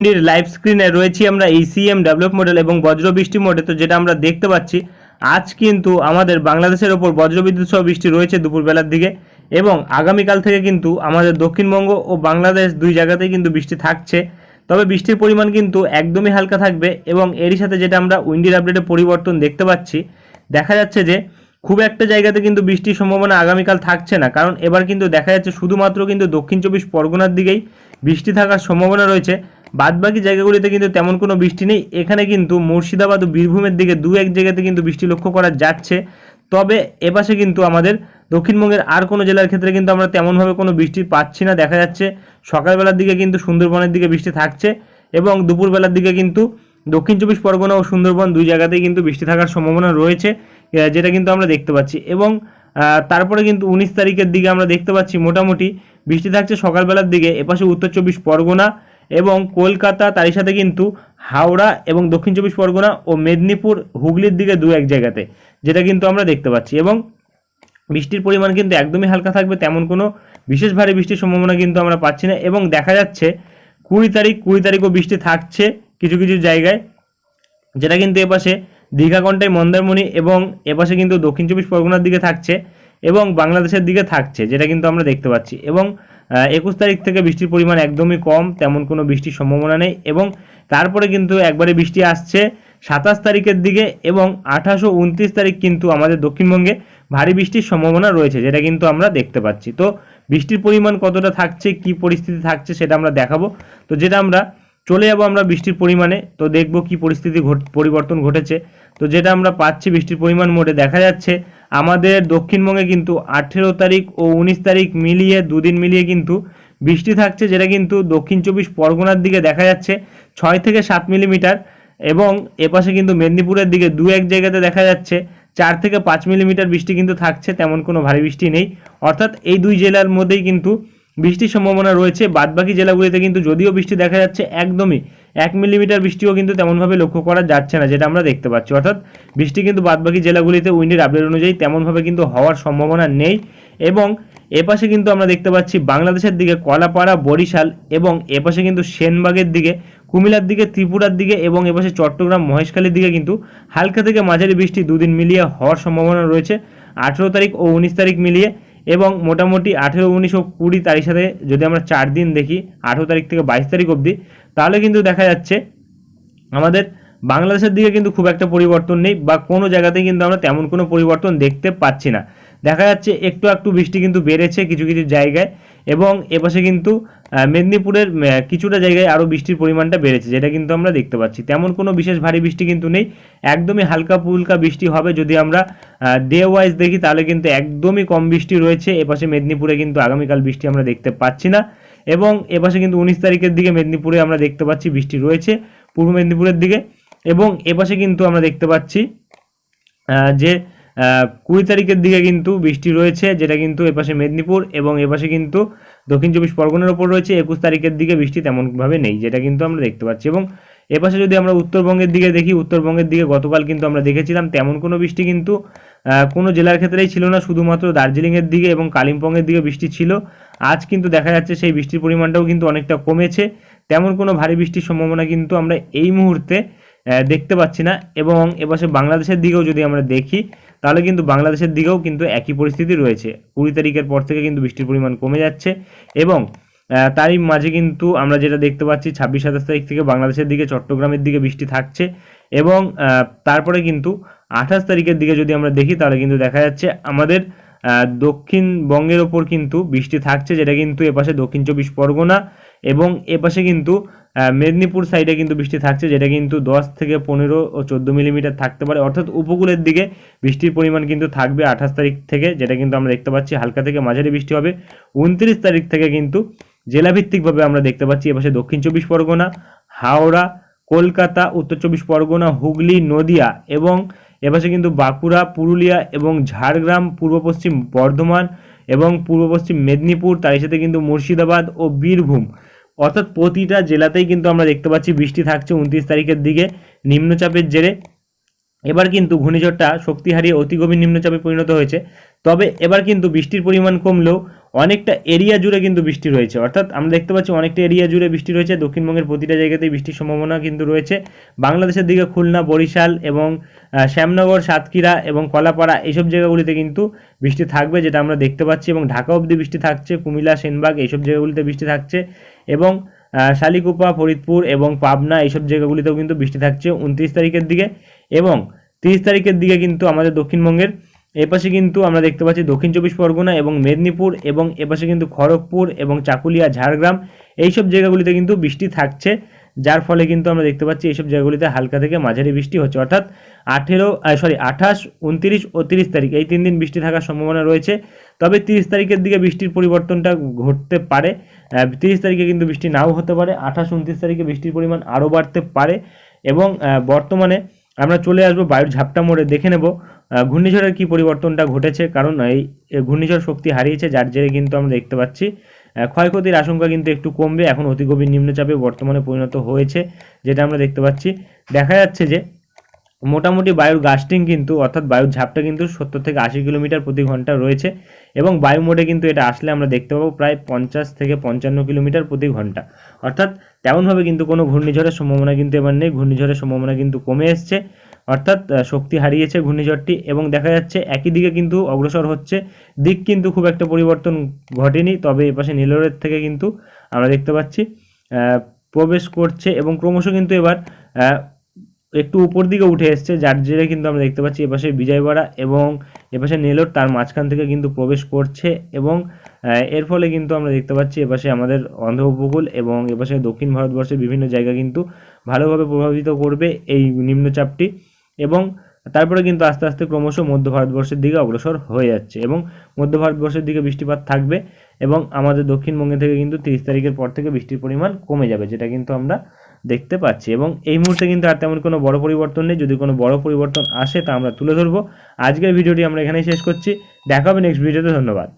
এর লাইভ স্ক্রিনে রয়েছি আমরা ইসিএম ডেভেলপ মডেল এবং বজ্র বৃষ্টি মোডে তো যেটা আমরা দেখতে পাচ্ছি, আজ কিন্তু আমাদের বাংলাদেশের ওপর বজ্রবিদ্যুৎ সহ বৃষ্টি রয়েছে দুপুরবেলার দিকে এবং আগামীকাল থেকে কিন্তু আমাদের দক্ষিণবঙ্গ ও বাংলাদেশ দুই জায়গাতেই কিন্তু বৃষ্টি থাকছে। তবে বৃষ্টির পরিমাণ কিন্তু একদমই হালকা থাকবে এবং এরই সাথে যেটা আমরা উইন্ডির আপডেটে পরিবর্তন দেখতে পাচ্ছি, দেখা যাচ্ছে যে খুব একটা জায়গাতে কিন্তু বৃষ্টির সম্ভাবনা আগামীকাল থাকছে না। কারণ এবার কিন্তু দেখা যাচ্ছে শুধুমাত্র কিন্তু দক্ষিণ চব্বিশ পরগনার দিকেই বৃষ্টি থাকার সম্ভাবনা রয়েছে। বাদবাকি জায়গাগুলিতে কিন্তু তেমন কোনো বৃষ্টি নেই। এখানে কিন্তু মুর্শিদাবাদ ও বীরভূমের দিকে দু এক জায়গাতে কিন্তু বৃষ্টি লক্ষ্য করা যাচ্ছে। তবে এপাশে কিন্তু আমাদের দক্ষিণবঙ্গের আর কোনো জেলার ক্ষেত্রে কিন্তু আমরা তেমনভাবে কোনো বৃষ্টি পাচ্ছি না। দেখা যাচ্ছে সকালবেলার দিকে কিন্তু সুন্দরবনের দিকে বৃষ্টি থাকছে এবং দুপুরবেলার দিকে কিন্তু দক্ষিণ চব্বিশ পরগনা ও সুন্দরবন দুই জায়গাতেই কিন্তু বৃষ্টি থাকার সম্ভাবনা রয়েছে যেটা কিন্তু আমরা দেখতে পাচ্ছি। এবং তারপরে কিন্তু উনিশ তারিখের দিকে আমরা দেখতে পাচ্ছি মোটামুটি বৃষ্টি থাকছে সকালবেলার দিকে, এপাশে উত্তর চব্বিশ পরগনা এবং কলকাতা, তারই সাথে কিন্তু হাওড়া এবং দক্ষিণ চব্বিশ পরগনা ও মেদিনীপুর, হুগলির দিকে দু এক জায়গাতে, যেটা কিন্তু আমরা দেখতে পাচ্ছি। এবং বৃষ্টির পরিমাণ কিন্তু একদমই হালকা থাকবে, তেমন কোনো বিশেষ ভারী বৃষ্টির সম্ভাবনা কিন্তু আমরা পাচ্ছি না। এবং দেখা যাচ্ছে কুড়ি তারিখ, কুড়ি তারিখও বৃষ্টি থাকছে কিছু কিছু জায়গায়, যেটা কিন্তু এপাশে দীঘাকণ্ঠায় মন্দারমণি এবং এপাশে কিন্তু দক্ষিণ চব্বিশ পরগনার দিকে থাকছে। এবং বাংলাদেশের দিকে থাকছে, যেটা কিন্তু আমরা দেখতে পাচ্ছি। এবং একুশ তারিখ থেকে বৃষ্টির পরিমাণ একদমই কম, তেমন কোনো বৃষ্টির সম্ভাবনা নেই এবং তারপরে কিন্তু একবারে বৃষ্টি আসছে সাতাশ তারিখের দিকে এবং আঠাশ উনত্রিশ তারিখ কিন্তু আমাদের দক্ষিণবঙ্গে ভারী বৃষ্টির সম্ভাবনা রয়েছে, যেটা কিন্তু আমরা দেখতে পাচ্ছি। তো বৃষ্টির পরিমাণ কতটা থাকছে, কি পরিস্থিতি থাকছে সেটা আমরা দেখাবো। তো যেটা আমরা চলে যাব আমরা বৃষ্টির পরিমাণে, তো দেখব কি পরিস্থিতি পরিবর্তন ঘটেছে। তো যেটা আমরা পাচ্ছি বৃষ্টির পরিমাণ মোটে দেখা যাচ্ছে আমাদের দক্ষিণবঙ্গে কিন্তু আঠেরো তারিখ ও উনিশ তারিখ মিলিয়ে দুদিন মিলিয়ে কিন্তু বৃষ্টি থাকছে, যেটা কিন্তু দক্ষিণ চব্বিশ পরগনার দিকে দেখা যাচ্ছে। ছয় থেকে সাত মিলিমিটার এবং এপাশে কিন্তু মেদিনীপুরের দিকে দু এক জায়গাতে দেখা যাচ্ছে, চার থেকে পাঁচ মিলিমিটার বৃষ্টি কিন্তু থাকছে, তেমন কোনো ভারী বৃষ্টি নেই। অর্থাৎ এই দুই জেলার মধ্যেই কিন্তু বৃষ্টির সম্ভাবনা রয়েছে। বাদবাকি জেলাগুলিতে কিন্তু যদিও বৃষ্টি দেখা যাচ্ছে, একদমই এক মিলিমিটার বৃষ্টিও কিন্তু তেমনভাবে লক্ষ্য করা যাচ্ছে না, যেটা আমরা দেখতে পাচ্ছি। অর্থাৎ বৃষ্টি কিন্তু বাদবাকি জেলাগুলিতে উইন্ডের আপডেট অনুযায়ী তেমনভাবে কিন্তু হওয়ার সম্ভাবনা নেই এবং এপাশে কিন্তু আমরা দেখতে পাচ্ছি বাংলাদেশের দিকে কলাপাড়া, বরিশাল এবং এপাশে কিন্তু সেনবাগের দিকে, কুমিল্লার দিকে, ত্রিপুরার দিকে এবং এপাশে চট্টগ্রাম, মহেশখালীর দিকে কিন্তু হালকা থেকে মাঝারি বৃষ্টি দুদিন মিলিয়ে হওয়ার সম্ভাবনা রয়েছে। আঠেরো তারিখ ও উনিশ তারিখ মিলিয়ে এবং মোটামুটি আঠেরো, উনিশ ও কুড়ি তারিখ সাথে যদি আমরা চার দিন দেখি, আঠেরো তারিখ থেকে বাইশ তারিখ অবধি, তাহলে কিন্তু দেখা যাচ্ছে আমাদের বাংলাদেশের দিকে কিন্তু খুব একটা পরিবর্তন নেই বা কোনো জায়গাতেই কিন্তু আমরা তেমন কোনো পরিবর্তন দেখতে পাচ্ছি না। দেখা যাচ্ছে একটু একটু বৃষ্টি কিন্তু বেড়েছে কিছু কিছু জায়গায় এবং এপাশে কিন্তু মেদিনীপুরের কিছুটা জায়গায় আরও বৃষ্টির পরিমাণটা বেড়েছে, যেটা কিন্তু আমরা দেখতে পাচ্ছি। তেমন কোনো বিশেষ ভারী বৃষ্টি কিন্তু নেই। একদমই হালকা ফুলকা বৃষ্টি হবে যদি আমরা ডে ওয়াইজ দেখি, তাহলে কিন্তু একদমই কম বৃষ্টি রয়েছে। এপাশে মেদিনীপুরে কিন্তু আগামীকাল বৃষ্টি আমরা দেখতে পাচ্ছি না। এবং এপাশে কিন্তু উনিশ তারিখের দিকে মেদিনীপুরে আমরা দেখতে পাচ্ছি বৃষ্টি রয়েছে পূর্ব মেদিনীপুরের দিকে। এবং এপাশে কিন্তু আমরা দেখতে পাচ্ছি যে কুড়ি তারিখের দিকে কিন্তু বৃষ্টি রয়েছে, যেটা কিন্তু এপাশে মেদিনীপুর এবং এপাশে কিন্তু দক্ষিণ চব্বিশ পরগনার ওপর রয়েছে। একুশ তারিখের দিকে বৃষ্টি তেমনভাবে নেই, যেটা কিন্তু আমরা দেখতে পাচ্ছি এবং এপাশে যদি আমরা উত্তরবঙ্গের দিকে দেখি, উত্তরবঙ্গের দিকে গতকাল কিন্তু আমরা দেখেছিলাম তেমন কোনো বৃষ্টি কিন্তু কোনো জেলার ক্ষেত্রেই ছিল না। শুধুমাত্র দার্জিলিংয়ের দিকে এবং কালিম্পংয়ের দিকে বৃষ্টি ছিল। আজ কিন্তু দেখা যাচ্ছে সেই বৃষ্টির পরিমাণটাও কিন্তু অনেকটা কমেছে। তেমন কোনো ভারী বৃষ্টির সম্ভাবনা কিন্তু আমরা এই মুহূর্তে দেখতে পাচ্ছি না। এবং এপাশে বাংলাদেশের দিকেও যদি আমরা দেখি, তাহলে কিন্তু বাংলাদেশের দিকেও কিন্তু একই পরিস্থিতি রয়েছে। কুড়ি তারিখের পর থেকে কিন্তু বৃষ্টির পরিমাণ কমে যাচ্ছে এবং তারই মাঝে কিন্তু আমরা যেটা দেখতে পাচ্ছি, ছাব্বিশ সাতাশ তারিখ থেকে বাংলাদেশের দিকে, চট্টগ্রামের দিকে বৃষ্টি থাকছে এবং তারপরে কিন্তু আঠাশ তারিখের দিকে যদি আমরা দেখি, তাহলে কিন্তু দেখা যাচ্ছে আমাদের দক্ষিণবঙ্গের ওপর কিন্তু বৃষ্টি থাকছে, যেটা কিন্তু এপাশে দক্ষিণ চব্বিশ পরগনা এবং এপাশে কিন্তু মেদিনীপুর সাইডে কিন্তু বৃষ্টি থাকছে, যেটা কিন্তু দশ থেকে পনেরো ও চোদ্দ মিলিমিটার থাকতে পারে। অর্থাৎ উপকূলের দিকে বৃষ্টির পরিমাণ কিন্তু থাকবে আঠাশ তারিখ থেকে, যেটা কিন্তু আমরা দেখতে পাচ্ছি হালকা থেকে মাঝারি বৃষ্টি হবে। উনত্রিশ তারিখ থেকে কিন্তু জেলাভিত্তিকভাবে আমরা দেখতে পাচ্ছি এপাশে দক্ষিণ চব্বিশ পরগনা, হাওড়া, কলকাতা, উত্তর চব্বিশ পরগনা, হুগলি, নদিয়া এবং এপাশে কিন্তু বাঁকুড়া, পুরুলিয়া এবং ঝাড়গ্রাম, পূর্ব পশ্চিম বর্ধমান এবং পূর্ব পশ্চিম মেদিনীপুর, তার সাথে কিন্তু মুর্শিদাবাদ ও বীরভূম। অর্থাৎ প্রতিটা জেলাতেই কিন্তু আমরা দেখতে পাচ্ছি বৃষ্টি থাকছে উনত্রিশ তারিখের দিকে। নিম্নচাপের জেরে এবার কিন্তু ঘূর্ণিঝড়টা শক্তি হারিয়ে অতি গভীর নিম্নচাপে পরিণত হয়েছে। তবে এবার কিন্তু বৃষ্টির পরিমাণ কমলেও অনেকটা এরিয়া জুড়ে কিন্তু বৃষ্টি রয়েছে। অর্থাৎ আমরা দেখতে পাচ্ছি অনেকটা এরিয়া জুড়ে বৃষ্টি রয়েছে। দক্ষিণবঙ্গের প্রতিটা জায়গাতেই বৃষ্টির সম্ভাবনা কিন্তু রয়েছে। বাংলাদেশের দিকে খুলনা, বরিশাল এবং শ্যামনগর, সাতক্ষীরা এবং কলাপাড়া এইসব জায়গাগুলিতে কিন্তু বৃষ্টি থাকবে যেটা আমরা দেখতে পাচ্ছি এবং ঢাকা অবধি বৃষ্টি থাকছে। কুমিল্লা, সেনবাগ এইসব জায়গাগুলিতে বৃষ্টি থাকছে এবং শালিকুপা, ফরিদপুর এবং পাবনা এইসব জায়গাগুলিতেও কিন্তু বৃষ্টি থাকছে উনত্রিশ তারিখের দিকে এবং তিরিশ তারিখের দিকে কিন্তু আমাদের দক্ষিণবঙ্গের এপাশে কিন্তু আমরা দেখতে পাচ্ছি দক্ষিণ চব্বিশ পরগনা এবং মেদিনীপুর এবং এপাশে কিন্তু খড়গপুর এবং চাকুলিয়া, ঝাড়গ্রাম এইসব জায়গাগুলিতে কিন্তু বৃষ্টি থাকছে, যার ফলে কিন্তু আমরা দেখতে পাচ্ছি এইসব জায়গাগুলিতে হালকা থেকে মাঝারি বৃষ্টি হচ্ছে। অর্থাৎ আঠেরো সরি আঠাশ, উনত্রিশ ও তিরিশ তারিখ এই তিন দিন বৃষ্টি থাকার সম্ভাবনা রয়েছে। তবে তিরিশ তারিখের দিকে বৃষ্টির পরিবর্তনটা ঘটতে পারে। তিরিশ তারিখে কিন্তু বৃষ্টি নাও হতে পারে। আঠাশ, উনত্রিশ তারিখে বৃষ্টির পরিমাণ আরও বাড়তে পারে। এবং বর্তমানে আমরা চলে আসব বায়ুর ঝাপটা মোড়ে দেখে নেব ঘূর্ণিঝড়ের কি পরিবর্তনটা ঘটেছে। কারণ এই ঘূর্ণিঝড় শক্তি হারিয়েছে, যার জেরে কিন্তু আমরা দেখতে পাচ্ছি। ক্ষয়ক্ষতির আশঙ্কা কিন্তু একটু কমবে। এখন অতি গভীর নিম্নচাপে বর্তমানে পরিণত হয়েছে, যেটা আমরা দেখতে পাচ্ছি। দেখা যাচ্ছে যে মোটামুটি বায়ুর গাস্টিং কিন্তু, অর্থাৎ বায়ুর ঝাপটা কিন্তু সত্তর থেকে আশি কিলোমিটার প্রতি ঘণ্টা রয়েছে। এবং বায়ু মোডে কিন্তু এটা আসলে আমরা দেখতে পাবো প্রায় পঞ্চাশ থেকে পঞ্চান্ন কিলোমিটার প্রতি ঘণ্টা। অর্থাৎ তেমনভাবে কিন্তু কোনো ঘূর্ণিঝড়ের সম্ভাবনা কিন্তু এবার নেই। ঘূর্ণিঝড়ের সম্ভাবনা কিন্তু কমে এসছে। অর্থাৎ শক্তি হারিয়েছে ঘূর্ণিঝড়টি এবং দেখা যাচ্ছে একই দিকে কিন্তু অগ্রসর হচ্ছে। দিক কিন্তু খুব একটা পরিবর্তন ঘটেনি, তবে এপাশে নীলরের থেকে কিন্তু আমরা দেখতে পাচ্ছি প্রবেশ করছে এবং ক্রমশ কিন্তু এবার একটু উপর দিকে উঠে এসছে, যার জেরে কিন্তু আমরা দেখতে পাচ্ছি এপাশে বিজয়বাড়া এবং এপাশে নেলোর তার মাঝখান থেকে কিন্তু প্রবেশ করছে এবং এর ফলে কিন্তু আমরা দেখতে পাচ্ছি এপাশে আমাদের অন্ধ্র উপকূল এবং এপাশে দক্ষিণ ভারতবর্ষের বিভিন্ন জায়গা কিন্তু ভালোভাবে প্রভাবিত করবে এই নিম্নচাপটি এবং তারপরে কিন্তু আস্তে আস্তে ক্রমশ মধ্য ভারতবর্ষের দিকে অগ্রসর হয়ে যাচ্ছে এবং মধ্য ভারতবর্ষের দিকে বৃষ্টিপাত থাকবে এবং আমাদের দক্ষিণবঙ্গে থেকে কিন্তু তিরিশ তারিখের পর থেকে বৃষ্টির পরিমাণ কমে যাবে, যেটা কিন্তু আমরা দেখতে পাচ্ছি এবং এই মুহূর্তে কিন্তু আর তেমন কোনো বড় পরিবর্তন নেই। যদি কোনো বড় পরিবর্তন আসে তা আমরা তুলে ধরবো। আজকের ভিডিওটি আমরা এখানেই শেষ করছি। দেখা হবে নেক্সট ভিডিওতে ধন্যবাদ।